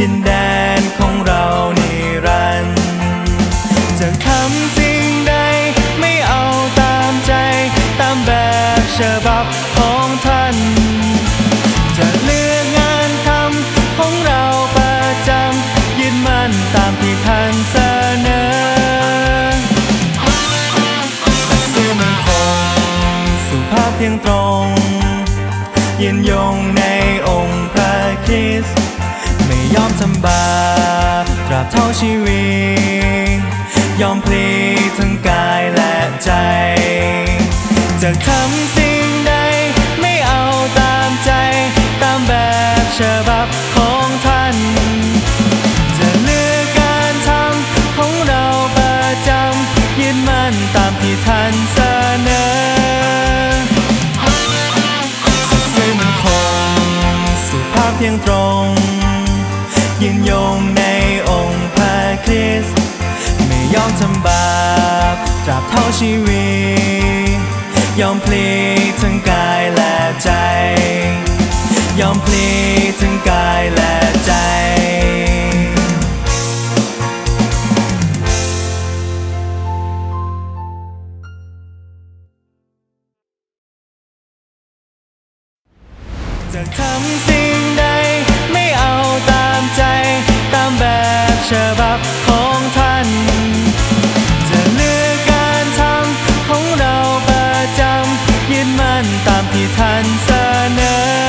ดินแดนของเรานิรันดร์จะทำสิ่งใดไม่เอาตามใจ ตามแบบฉบับของท่าน จะเลือกงานทำของเราประจำยึดมั่นตามที่ท่านเสนอสัตย์ซื่อมันคงสุภาพเที่ยงตรงยืนยงในองค์พระคริสต์ ชีวิต ยอมพลีทั้งกายและใจ จะทำสิ่งใดไม่เอาตามใจ ตามแบบฉบับของท่าน จะเลือกการทำของเราประจำยึดมั่นตามที่ท่านเสนอซึ่งมันคงสุภาพเที่ยงตรงยืนยง ยอมทำบาปตราบเท่าชีวิต ยอมพลีทั้งกายและใจ ยอมพลีทั้งกายและใจจะทำสิามที่ท่านเสนอ